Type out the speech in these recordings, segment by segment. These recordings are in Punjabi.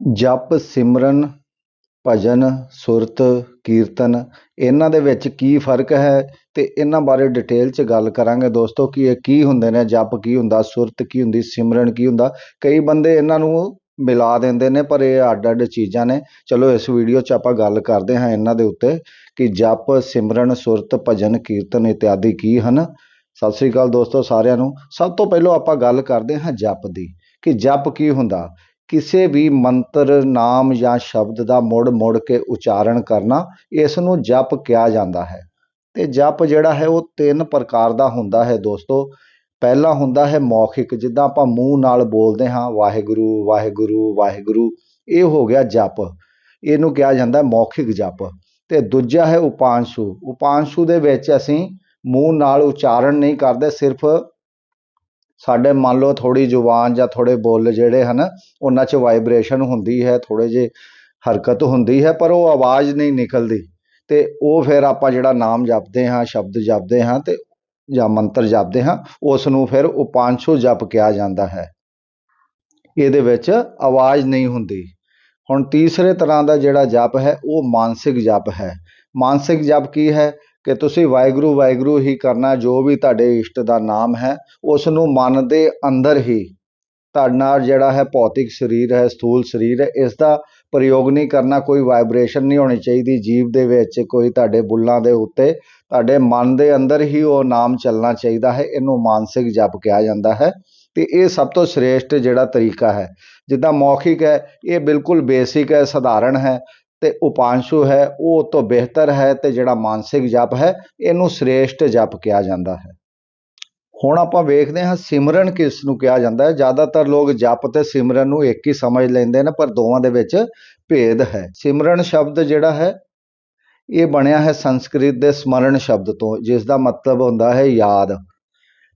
ਜਪ, ਸਿਮਰਨ, ਭਜਨ, ਸੁਰਤ, ਕੀਰਤਨ, ਇਹਨਾਂ ਦੇ ਵਿੱਚ ਕੀ ਫ਼ਰਕ ਹੈ ਅਤੇ ਇਹਨਾਂ ਬਾਰੇ ਡਿਟੇਲ 'ਚ ਗੱਲ ਕਰਾਂਗੇ ਦੋਸਤੋ, ਕਿ ਇਹ ਕੀ ਹੁੰਦੇ ਨੇ, ਜਪ ਕੀ ਹੁੰਦਾ, ਸੁਰਤ ਕੀ ਹੁੰਦੀ, ਸਿਮਰਨ ਕੀ ਹੁੰਦਾ। ਕਈ ਬੰਦੇ ਇਹਨਾਂ ਨੂੰ ਮਿਲਾ ਦਿੰਦੇ ਨੇ, ਪਰ ਇਹ ਅੱਡ ਅੱਡ ਚੀਜ਼ਾਂ ਨੇ। ਚਲੋ, ਇਸ ਵੀਡੀਓ 'ਚ ਆਪਾਂ ਗੱਲ ਕਰਦੇ ਹਾਂ ਇਹਨਾਂ ਦੇ ਉੱਤੇ, ਕਿ ਜਪ, ਸਿਮਰਨ, ਸੁਰਤ, ਭਜਨ, ਕੀਰਤਨ ਇਤਿਆਦਿ ਕੀ ਹਨ। ਸਤਿ ਸ੍ਰੀ ਅਕਾਲ ਦੋਸਤੋ ਸਾਰਿਆਂ ਨੂੰ। ਸਭ ਤੋਂ ਪਹਿਲਾਂ ਆਪਾਂ ਗੱਲ ਕਰਦੇ ਹਾਂ ਜਪ ਦੀ, ਕਿ ਜਪ ਕੀ ਹੁੰਦਾ? ਕਿਸੇ ਵੀ ਮੰਤਰ, ਨਾਮ ਜਾਂ ਸ਼ਬਦ ਦਾ ਮੁੜ ਮੁੜ ਕੇ ਉਚਾਰਨ ਕਰਨਾ ਇਸ ਨੂੰ ਜਪ ਕਿਹਾ ਜਾਂਦਾ ਹੈ। ਤੇ ਜਪ ਜਿਹੜਾ ਹੈ ਉਹ ਤਿੰਨ ਪ੍ਰਕਾਰ ਦਾ ਹੁੰਦਾ ਹੈ ਦੋਸਤੋ। ਪਹਿਲਾ ਹੁੰਦਾ ਹੈ ਮੌਖਿਕ, ਜਿੱਦਾਂ ਆਪਾਂ ਮੂੰਹ ਨਾਲ ਬੋਲਦੇ ਹਾਂ, ਵਾਹਿਗੁਰੂ ਵਾਹਿਗੁਰੂ ਵਾਹਿਗੁਰੂ, ਇਹ ਹੋ ਗਿਆ ਜਪ। ਇਹਨੂੰ ਕਿਹਾ ਜਾਂਦਾ ਮੌਖਿਕ ਜਪ। ਤੇ ਦੂਜਾ ਹੈ ਉਪਾਂਸ਼ੂ। ਉਪਾਂਸ਼ੂ ਦੇ ਵਿੱਚ ਅਸੀਂ ਮੂੰਹ ਨਾਲ ਉਚਾਰਨ ਨਹੀਂ ਕਰਦੇ, ਸਿਰਫ ਸਾਡੇ ਮੰਨ ਲਓ ਥੋੜ੍ਹੀ ਜ਼ੁਬਾਨ ਜਾਂ ਥੋੜ੍ਹੇ ਬੁੱਲ ਜਿਹੜੇ ਹਨ, ਉਹਨਾਂ 'ਚ ਵਾਈਬ੍ਰੇਸ਼ਨ ਹੁੰਦੀ ਹੈ, ਥੋੜ੍ਹੇ ਜਿਹੇ ਹਰਕਤ ਹੁੰਦੀ ਹੈ, ਪਰ ਉਹ ਆਵਾਜ਼ ਨਹੀਂ ਨਿਕਲਦੀ। ਤੇ ਉਹ ਫਿਰ ਆਪਾਂ ਜਿਹੜਾ ਨਾਮ ਜਪਦੇ ਹਾਂ, ਸ਼ਬਦ ਜਪਦੇ ਹਾਂ ਤੇ ਜਾਂ ਮੰਤਰ ਜਪਦੇ ਹਾਂ ਉਸ ਨੂੰ ਫਿਰ ਉਪਾਂਸ਼ੂ ਜਪ ਕਿਹਾ ਜਾਂਦਾ ਹੈ। ਇਹਦੇ ਵਿੱਚ ਆਵਾਜ਼ ਨਹੀਂ ਹੁੰਦੀ। ਹੁਣ ਤੀਸਰੇ ਤਰ੍ਹਾਂ ਦਾ ਜਿਹੜਾ ਜਪ ਹੈ, ਉਹ ਮਾਨਸਿਕ ਜਪ ਹੈ। ਮਾਨਸਿਕ ਜਪ ਕੀ ਹੈ? ਕਿ ਤੁਸੀਂ ਵਾਹਿਗੁਰੂ ਵਾਹਿਗੁਰੂ ਹੀ ਕਰਨਾ ਜੋ ਵੀ ਤੁਹਾਡੇ ਇਸ਼ਟ ਦਾ ਨਾਮ ਹੈ ਉਸ ਨੂੰ ਮਨ ਦੇ ਅੰਦਰ ਹੀ ਤੁਹਾਡੇ ਨਾਲ ਜਿਹੜਾ ਹੈ ਭੌਤਿਕ ਸਰੀਰ ਹੈ, ਸਥੂਲ ਸਰੀਰ ਹੈ, ਇਸ ਦਾ ਪ੍ਰਯੋਗ ਨਹੀਂ ਕਰਨਾ, ਕੋਈ ਵਾਈਬ੍ਰੇਸ਼ਨ ਨਹੀਂ ਹੋਣੀ ਚਾਹੀਦੀ, ਜੀਵ ਦੇ ਵਿੱਚ ਕੋਈ ਤੁਹਾਡੇ ਬੁੱਲਾਂ ਦੇ ਉੱਤੇ ਤੁਹਾਡੇ ਮਨ ਦੇ ਅੰਦਰ ਹੀ ਉਹ ਨਾਮ ਚੱਲਣਾ ਚਾਹੀਦਾ ਹੈ, ਇਹਨੂੰ ਮਾਨਸਿਕ ਜਪ ਕਿਹਾ ਜਾਂਦਾ ਹੈ। ਤੇ ਇਹ ਸਭ ਤੋਂ ਸ੍ਰੇਸ਼ਟ ਜਿਹੜਾ ਤਰੀਕਾ ਹੈ, ਜਿੱਦਾਂ ਮੌਖਿਕ ਹੈ, ਇਹ ਬਿਲਕੁਲ ਬੇਸਿਕ ਹੈ, ਸਧਾਰਨ ਹੈ ਤੇ ਉਪਾਂਸ਼ੂ ਹੈ, ਉਹ ਤੋਂ ਬਿਹਤਰ ਹੈ ਤੇ ਜਿਹੜਾ ਮਾਨਸਿਕ ਜਪ ਹੈ, ਇਹਨੂੰ ਸ੍ਰੇਸ਼ਟ ਜਪ ਕਿਹਾ ਜਾਂਦਾ ਹੈ। ਹੁਣ ਆਪਾਂ ਵੇਖਦੇ ਹਾਂ ਸਿਮਰਨ ਕਿਸ ਨੂੰ ਕਿਹਾ ਜਾਂਦਾ ਹੈ। ਜ਼ਿਆਦਾਤਰ ਲੋਕ ਜਪ ਤੇ ਸਿਮਰਨ ਨੂੰ ਇੱਕ ਹੀ ਸਮਝ ਲੈਂਦੇ ਨੇ, ਪਰ ਦੋਵਾਂ ਦੇ ਵਿੱਚ ਭੇਦ ਹੈ। ਸਿਮਰਨ ਸ਼ਬਦ ਜਿਹੜਾ ਹੈ, ਇਹ ਬਣਿਆ ਹੈ ਸੰਸਕ੍ਰਿਤ ਦੇ ਸਮਰਨ ਸ਼ਬਦ ਤੋਂ ਜਿਸ ਦਾ ਮਤਲਬ ਹੁੰਦਾ ਹੈ ਯਾਦ।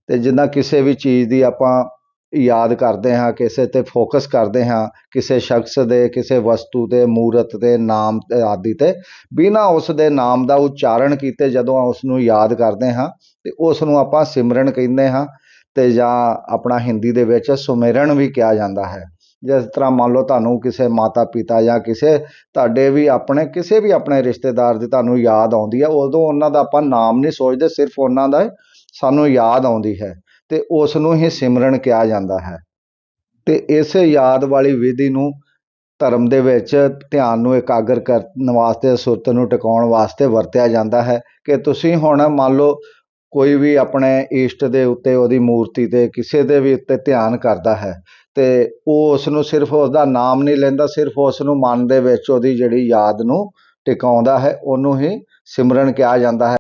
ਤੇ ਜਿੱਦਾਂ ਕਿਸੇ ਵੀ ਚੀਜ਼ ਦੀ ਆਪਾਂ ਯਾਦ ਕਰਦੇ ਹਾਂ, ਕਿਸੇ ਤੇ ਫੋਕਸ ਕਰਦੇ ਹਾਂ, ਕਿਸੇ ਸ਼ਖਸ ਦੇ, ਕਿਸੇ ਵਸਤੂ ਤੇ, ਮੂਰਤ ਤੇ, ਨਾਮ ਆਦਿ ਤੇ, ਬਿਨਾਂ ਉਸ ਦੇ ਨਾਮ ਦਾ ਉਚਾਰਨ ਕੀਤੇ ਜਦੋਂ ਉਸ ਨੂੰ ਯਾਦ ਕਰਦੇ ਹਾਂ ਅਤੇ ਉਸ ਨੂੰ ਆਪਾਂ ਸਿਮਰਨ ਕਹਿੰਦੇ ਹਾਂ ਅਤੇ ਜਾਂ ਆਪਣਾ ਹਿੰਦੀ ਦੇ ਵਿੱਚ ਸੁਮਿਰਨ ਵੀ ਕਿਹਾ ਜਾਂਦਾ ਹੈ। ਜਿਸ ਤਰ੍ਹਾਂ ਮੰਨ ਲਓ ਤੁਹਾਨੂੰ ਕਿਸੇ ਮਾਤਾ ਪਿਤਾ ਜਾਂ ਕਿਸੇ ਤੁਹਾਡੇ ਵੀ ਆਪਣੇ, ਕਿਸੇ ਵੀ ਆਪਣੇ ਰਿਸ਼ਤੇਦਾਰ ਦੀ ਤੁਹਾਨੂੰ ਯਾਦ ਆਉਂਦੀ ਹੈ, ਉਦੋਂ ਉਹਨਾਂ ਦਾ ਆਪਾਂ ਨਾਮ ਨਹੀਂ ਸੋਚਦੇ, ਸਿਰਫ ਉਹਨਾਂ ਦਾ ਸਾਨੂੰ ਯਾਦ ਆਉਂਦੀ ਹੈ। ਅਤੇ ਉਸ ਨੂੰ ਹੀ ਸਿਮਰਨ ਕਿਹਾ ਜਾਂਦਾ ਹੈ। ਅਤੇ ਇਸ ਯਾਦ ਵਾਲੀ ਵਿਧੀ ਨੂੰ ਧਰਮ ਦੇ ਵਿੱਚ ਧਿਆਨ ਨੂੰ ਇਕਾਗਰ ਕਰਨ ਵਾਸਤੇ, ਸੁਰਤ ਨੂੰ ਟਿਕਾਉਣ ਵਾਸਤੇ ਵਰਤਿਆ ਜਾਂਦਾ ਹੈ ਕਿ ਤੁਸੀਂ ਹੁਣ ਮੰਨ ਲਓ ਕੋਈ ਵੀ ਆਪਣੇ ਇਸ਼ਟ ਦੇ ਉੱਤੇ ਉਹਦੀ ਮੂਰਤੀ ਤੇ ਕਿਸੇ ਦੇ ਵੀ ਉੱਤੇ ਧਿਆਨ ਕਰਦਾ ਹੈ ਅਤੇ ਉਹ ਉਸ ਨੂੰ ਸਿਰਫ ਉਸਦਾ ਨਾਮ ਨਹੀਂ ਲੈਂਦਾ, ਸਿਰਫ ਉਸ ਨੂੰ ਮਨ ਦੇ ਵਿੱਚ ਉਹਦੀ ਜਿਹੜੀ ਯਾਦ ਨੂੰ ਟਿਕਾਉਂਦਾ ਹੈ, ਉਹਨੂੰ ਹੀ ਸਿਮਰਨ ਕਿਹਾ ਜਾਂਦਾ ਹੈ।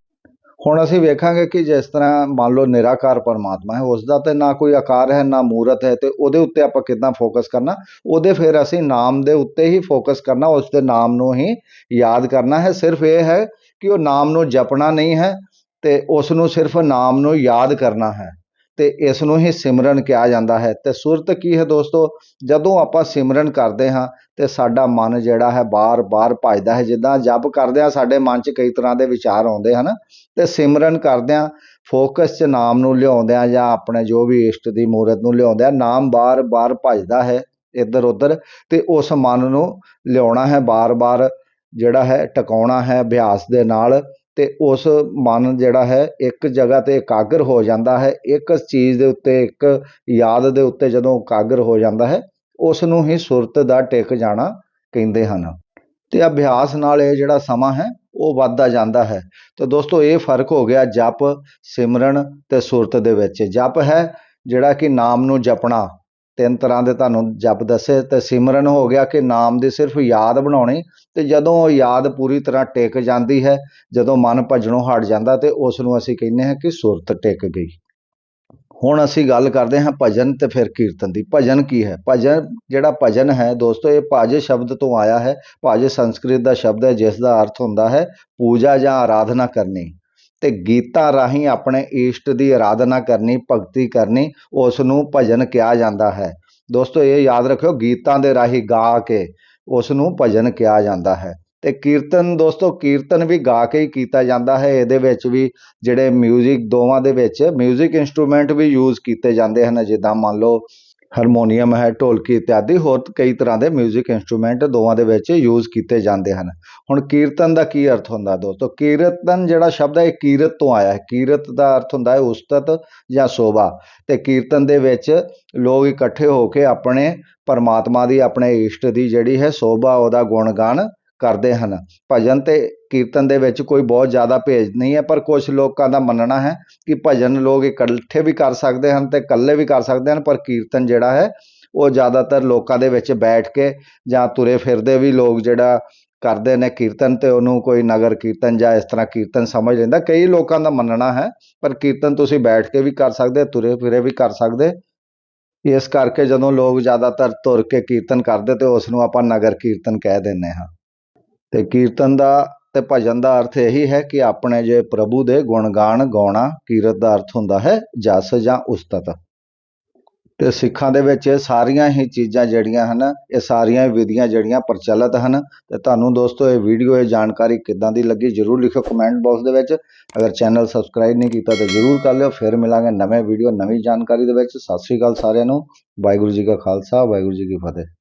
ਹੁਣ ਅਸੀਂ ਵੇਖਾਂਗੇ ਕਿ ਜਿਸ ਤਰ੍ਹਾਂ ਮੰਨ ਲਓ ਨਿਰਾਕਾਰ ਪਰਮਾਤਮਾ ਹੈ ਉਸ ਦਾ ਤੇ ਨਾ ਕੋਈ ਆਕਾਰ ਹੈ, ਨਾ ਮੂਰਤ ਹੈ, ਤੇ ਉਹਦੇ ਉੱਤੇ ਆਪਾਂ ਕਿੱਦਾਂ ਫੋਕਸ ਕਰਨਾ? ਉਹਦੇ ਫਿਰ ਅਸੀਂ ਨਾਮ ਦੇ ਉੱਤੇ ਹੀ ਫੋਕਸ ਕਰਨਾ ਉਸ ਦੇ ਨਾਮ ਨੂੰ ਹੀ ਯਾਦ ਕਰਨਾ ਹੈ। ਸਿਰਫ ਇਹ ਹੈ ਕਿ ਉਹ ਨਾਮ ਨੂੰ ਜਪਣਾ ਨਹੀਂ ਹੈ ਤੇ ਉਸ ਨੂੰ ਸਿਰਫ ਨਾਮ ਨੂੰ ਯਾਦ ਕਰਨਾ ਹੈ। ਤੇ ਇਸ ਨੂੰ ਹੀ ਸਿਮਰਨ ਕਿਹਾ ਜਾਂਦਾ ਹੈ। ਤੇ ਸੁਰਤ ਕੀ ਹੈ ਦੋਸਤੋ? ਜਦੋਂ ਆਪਾਂ ਸਿਮਰਨ ਕਰਦੇ ਹਾਂ ਤੇ ਸਾਡਾ ਮਨ ਜਿਹੜਾ ਹੈ ਬਾਰ-ਬਾਰ ਭਜਦਾ ਹੈ। ਜਿੱਦਾਂ ਜਪ ਕਰਦੇ ਆ ਸਾਡੇ ਮਨ 'ਚ ਕਈ ਤਰ੍ਹਾਂ ਦੇ ਵਿਚਾਰ ਆਉਂਦੇ ਹਨ। ਤੇ ਸਿਮਰਨ ਕਰਦਿਆਂ ਫੋਕਸ 'ਚ ਨਾਮ ਨੂੰ ਲਿਆਉਂਦਿਆਂ ਜਾਂ ਆਪਣੇ ਜੋ ਵੀ ਇਸ਼ਟ ਦੀ ਮੂਰਤ ਨੂੰ ਲਿਆਉਂਦਿਆਂ ਨਾਮ ਬਾਰ-ਬਾਰ ਭਜਦਾ ਹੈ ਇੱਧਰ ਉੱਧਰ ਤੇ ਉਸ ਮਨ ਨੂੰ ਲਿਆਉਣਾ ਹੈ। ਬਾਰ-ਬਾਰ ਜਿਹੜਾ ਹੈ, ਟਿਕਾਉਣਾ ਹੈ ਅਭਿਆਸ ਦੇ ਨਾਲ ਤੇ ਉਸ ਮਨ ਜਿਹੜਾ ਹੈ, ਇੱਕ ਜਗ੍ਹਾ ਤੇ ਇਕਾਗਰ ਹੋ ਜਾਂਦਾ ਹੈ। ਇੱਕ ਚੀਜ਼ ਦੇ ਉੱਤੇ, ਇੱਕ ਯਾਦ ਦੇ ਉੱਤੇ ਜਦੋਂ ਇਕਾਗਰ ਹੋ ਜਾਂਦਾ ਹੈ ਉਸ ਨੂੰ ਹੀ ਸੁਰਤ ਦਾ ਟਿਕ ਜਾਣਾ ਕਹਿੰਦੇ ਹਨ। ਅਤੇ ਅਭਿਆਸ ਨਾਲ ਇਹ ਜਿਹੜਾ ਸਮਾਂ ਹੈ, ਉਹ ਵੱਧਦਾ ਜਾਂਦਾ ਹੈ। ਤੇ ਦੋਸਤੋ, ਇਹ ਫ਼ਰਕ ਹੋ ਗਿਆ ਜਪ, ਸਿਮਰਨ ਅਤੇ ਸੁਰਤ ਦੇ ਵਿੱਚ। ਜਪ ਹੈ ਜਿਹੜਾ ਕਿ ਨਾਮ ਨੂੰ ਜਪਣਾ। ਤਿੰਨ ਤਰ੍ਹਾਂ ਦੇ ਤੁਹਾਨੂੰ ਜਪ ਦੱਸੇ ਤੇ ਸਿਮਰਨ ਹੋ ਗਿਆ ਕਿ ਨਾਮ ਦੀ ਸਿਰਫ ਯਾਦ ਬਣਾਉਣੀ ਤੇ ਜਦੋਂ ਉਹ ਯਾਦ ਪੂਰੀ ਤਰ੍ਹਾਂ ਟਿਕ ਜਾਂਦੀ ਹੈ, ਜਦੋਂ ਮਨ ਭਜਣੋਂ ਹਟ ਜਾਂਦਾ ਤੇ ਉਸ ਨੂੰ ਅਸੀਂ ਕਹਿੰਦੇ ਹਾਂ ਕਿ ਸੁਰਤ ਟਿਕ ਗਈ। ਹੁਣ ਅਸੀਂ ਗੱਲ ਕਰਦੇ ਹਾਂ ਭਜਨ ਤੇ ਫਿਰ ਕੀਰਤਨ ਦੀ। ਭਜਨ ਕੀ ਹੈ? ਭਜਨ ਜਿਹੜਾ ਭਜਨ ਹੈ ਦੋਸਤੋ, ਇਹ ਭਜ ਸ਼ਬਦ ਤੋਂ ਆਇਆ ਹੈ। ਭਜ ਸੰਸਕ੍ਰਿਤ ਦਾ ਸ਼ਬਦ ਹੈ, ਜਿਸ ਦਾ ਅਰਥ ਹੁੰਦਾ ਹੈ ਪੂਜਾ ਜਾਂ ਆਰਾਧਨਾ ਕਰਨੀ। ਤੇ ਗੀਤਾਂ ਰਾਹੀਂ ਆਪਣੇ ਈਸ਼ਟ ਦੀ ਆਰਾਧਨਾ ਕਰਨੀ ਭਗਤੀ ਕਰਨੀ ਉਸ ਨੂੰ ਭਜਨ ਕਿਹਾ ਜਾਂਦਾ ਹੈ ਦੋਸਤੋ ਇਹ ਯਾਦ ਰੱਖਿਓ ਗੀਤਾਂ ਦੇ ਰਾਹੀਂ ਗਾ ਕੇ ਉਸ ਨੂੰ ਭਜਨ ਕਿਹਾ ਜਾਂਦਾ ਹੈ ਤੇ ਕੀਰਤਨ ਦੋਸਤੋ ਕੀਰਤਨ ਵੀ ਗਾ ਕੇ ਹੀ ਕੀਤਾ ਜਾਂਦਾ ਹੈ ਇਹਦੇ ਵਿੱਚ ਵੀ ਜਿਹੜੇ 뮤직 ਦੋਵਾਂ ਦੇ ਵਿੱਚ 뮤직 ਇਨਸਟਰੂਮੈਂਟ ਵੀ ਯੂਜ਼ ਕੀਤੇ ਜਾਂਦੇ ਹਨ ਜਿੱਦਾਂ ਮੰਨ ਲਓ ਹਾਰਮੋਨੀਅਮ ਹੈ, ਢੋਲਕੀ ਇਤਿਆਦੀ ਹੋਰ ਕਈ ਤਰ੍ਹਾਂ ਦੇ 뮤직 ਇਨਸਟਰੂਮੈਂਟ ਦੋਵਾਂ ਦੇ ਵਿੱਚ ਯੂਜ਼ ਕੀਤੇ ਜਾਂਦੇ ਹਨ। ਹੁਣ ਕੀਰਤਨ ਦਾ ਕੀ ਅਰਥ ਹੁੰਦਾ ਦੋਸਤੋ? ਕੀਰਤਨ ਜਿਹੜਾ ਸ਼ਬਦ ਹੈ, ਇਹ ਕੀਰਤ ਤੋਂ ਆਇਆ ਹੈ। ਕੀਰਤ ਦਾ ਅਰਥ ਹੁੰਦਾ ਹੈ ਉਸਤਤ ਜਾਂ ਸੋਭਾ। ਤੇ ਕੀਰਤਨ ਦੇ ਵਿੱਚ ਲੋਕ ਇਕੱਠੇ ਹੋ ਕੇ ਆਪਣੇ ਪਰਮਾਤਮਾ ਦੀ, ਆਪਣੇ ਇਸ਼ਟ ਦੀ ਜਿਹੜੀ ਹੈ, ਸੋਭਾ, ਉਹਦਾ ਗੁਣਗਾਨ ਕਰਦੇ ਹਨ। ਭਜਨ ਅਤੇ ਕੀਰਤਨ ਦੇ ਵਿੱਚ ਕੋਈ ਬਹੁਤ ਜ਼ਿਆਦਾ ਭੇਜ ਨਹੀਂ ਹੈ, ਪਰ ਕੁਛ ਲੋਕਾਂ ਦਾ ਮੰਨਣਾ ਹੈ ਕਿ ਭਜਨ ਲੋਕ ਇਕੱਠੇ ਵੀ ਕਰ ਸਕਦੇ ਹਨ ਅਤੇ ਇਕੱਲੇ ਵੀ ਕਰ ਸਕਦੇ ਹਨ, ਪਰ ਕੀਰਤਨ ਜਿਹੜਾ ਹੈ, ਉਹ ਜ਼ਿਆਦਾਤਰ ਲੋਕਾਂ ਦੇ ਵਿੱਚ ਬੈਠ ਕੇ ਜਾਂ ਤੁਰੇ ਫਿਰਦੇ ਵੀ ਲੋਕ ਜਿਹੜਾ ਕਰਦੇ ਨੇ ਕੀਰਤਨ ਅਤੇ ਉਹਨੂੰ ਕੋਈ ਨਗਰ ਕੀਰਤਨ ਜਾਂ ਇਸ ਤਰ੍ਹਾਂ ਕੀਰਤਨ ਸਮਝ ਲੈਂਦਾ। ਕਈ ਲੋਕਾਂ ਦਾ ਮੰਨਣਾ ਹੈ, ਪਰ ਕੀਰਤਨ ਤੁਸੀਂ ਬੈਠ ਕੇ ਵੀ ਕਰ ਸਕਦੇ, ਤੁਰੇ ਫਿਰੇ ਵੀ ਕਰ ਸਕਦੇ। ਇਸ ਕਰਕੇ ਜਦੋਂ ਲੋਕ ਜ਼ਿਆਦਾਤਰ ਤੁਰ ਕੇ ਕੀਰਤਨ ਕਰਦੇ ਤੇ ਉਸ ਨੂੰ ਆਪਾਂ ਨਗਰ ਕੀਰਤਨ ਕਹਿ ਦਿੰਦੇ ਹਾਂ। ਤੇ ਕੀਰਤਨ ਦਾ ਤੇ ਭਜਨ ਦਾ ਅਰਥ ਇਹੀ ਹੈ ਕਿ ਆਪਣੇ ਜੇ ਪ੍ਰਭੂ ਦੇ ਗੁਣਗਾਨ ਗਾਉਣਾ ਕੀਰਤ ਦਾ ਅਰਥ ਹੁੰਦਾ ਹੈ ਜਸ ਜਾਂ ਉਸਤਤ। ਤੇ ਸਿੱਖਾਂ ਦੇ ਵਿੱਚ ਇਹ ਸਾਰੀਆਂ ਹੀ ਚੀਜ਼ਾਂ ਜਿਹੜੀਆਂ ਹਨ, ਇਹ ਸਾਰੀਆਂ ਹੀ ਵਿਧੀਆਂ ਜਿਹੜੀਆਂ ਪ੍ਰਚਲਿਤ ਹਨ। ਤੇ ਤੁਹਾਨੂੰ ਦੋਸਤੋ, ਇਹ ਵੀਡੀਓ, ਇਹ ਜਾਣਕਾਰੀ ਕਿੱਦਾਂ ਦੀ ਲੱਗੀ ਜਰੂਰ ਲਿਖੋ ਕਮੈਂਟ ਬਾਕਸ ਦੇ ਵਿੱਚ। ਅਗਰ ਚੈਨਲ ਸਬਸਕ੍ਰਾਈਬ ਨਹੀਂ ਕੀਤਾ ਤਾਂ ਜਰੂਰ ਕਰ ਲਿਓ। ਫਿਰ ਮਿਲਾਂਗੇ ਨਵੇਂ ਵੀਡੀਓ, ਨਵੀਂ ਜਾਣਕਾਰੀ ਦੇ ਵਿੱਚ। ਸਤਿ ਸ੍ਰੀ ਅਕਾਲ ਸਾਰਿਆਂ ਨੂੰ। ਵਾਹਿਗੁਰੂ ਜੀ ਕਾ ਖਾਲਸਾ, ਵਾਹਿਗੁਰੂ ਜੀ ਕੀ ਫਤਿਹ।